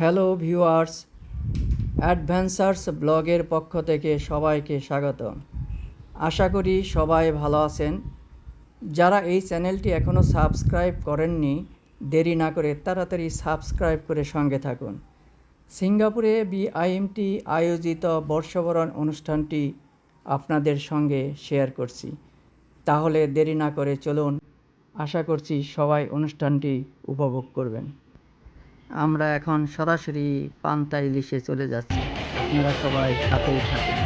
Hello viewers, adventures ব্লগের পক্ষ থেকে সবাইকে স্বাগত আশা করি সবাই ভালো আছেন। যারা এই চ্যানেলটি এখনও সাবস্ক্রাইব করেননি, দেরি না করে তাড়াতাড়ি সাবস্ক্রাইব করে সঙ্গে থাকুন। সিঙ্গাপুরে বিআইএমটি আয়োজিত বর্ষবরণ অনুষ্ঠানটি আপনাদের সঙ্গে শেয়ার করছি। তাহলে দেরি না করে চলুন, আশা করছি সবাই অনুষ্ঠানটি উপভোগ করবেন। আমরা এখন সরাসরি পান্তা ইলিশে চলে যাচ্ছি। আপনারা সবাই সাথেই থাকুন।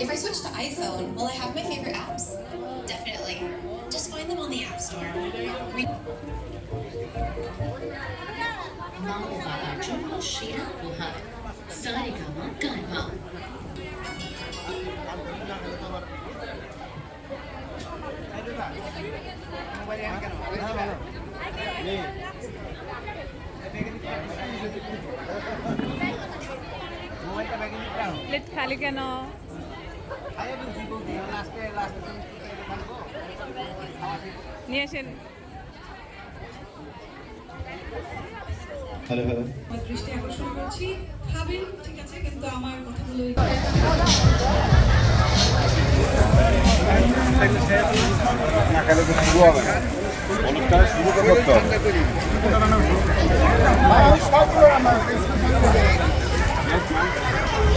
If I switch to iPhone, will I have my favorite apps? Definitely. Just find them on the App Store. Plate খালি কেন? নিয়ে আসেন। Hello hello. দৃষ্টি আকর্ষণ করছি। খাবেন ঠিক আছে কিন্তু আমার কথাগুলো অনুষ্ঠান শুরু করতে হবে।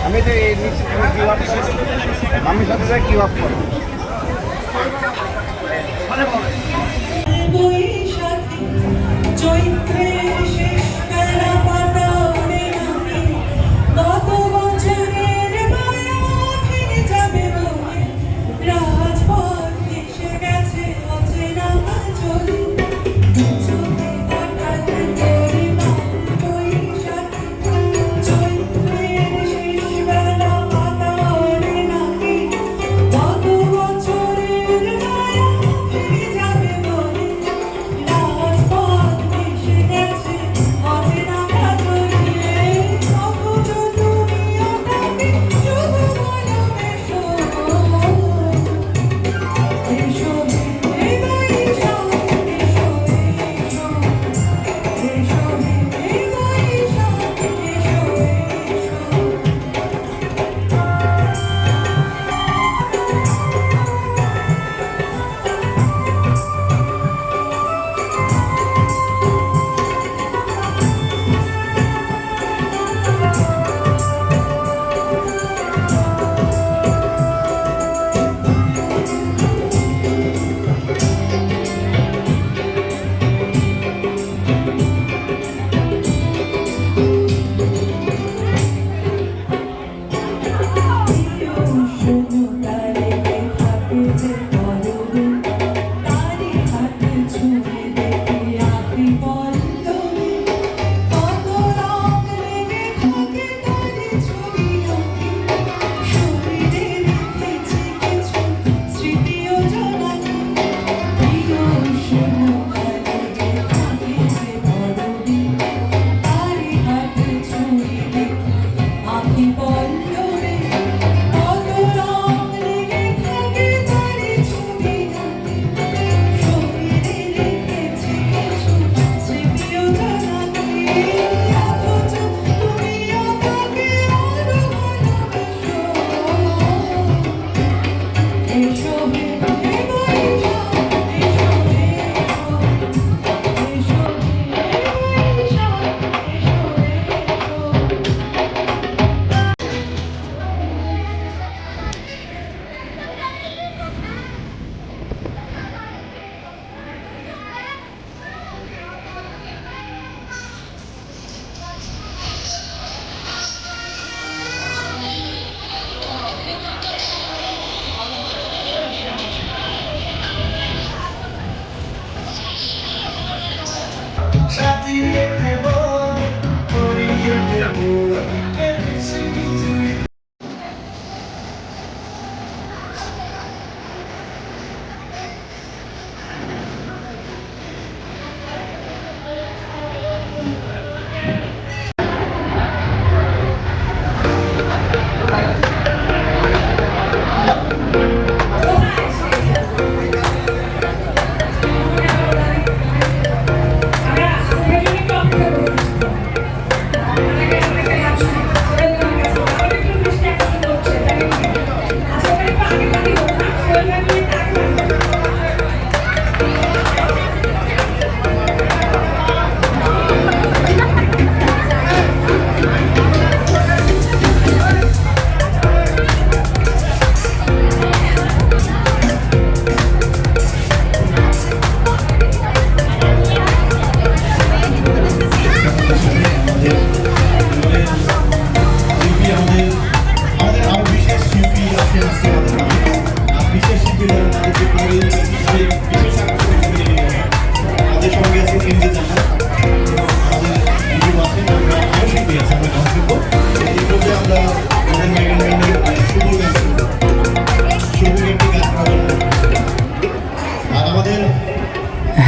আমি তো এই আমি সাথে কি আপ করো বৈশাখী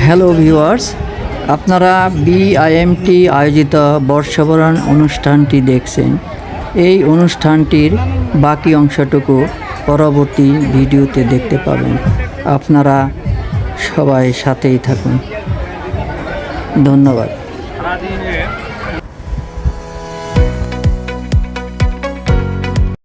হ্যালো ভিউয়ার্স আপনারা বিআইএমটি আয়োজিত বর্ষবরণ অনুষ্ঠানটি দেখছেন। এই অনুষ্ঠানটির বাকি অংশটুকু পরবর্তী ভিডিওতে দেখতে পাবেন। আপনারা সবাই সাথেই থাকুন। ধন্যবাদ।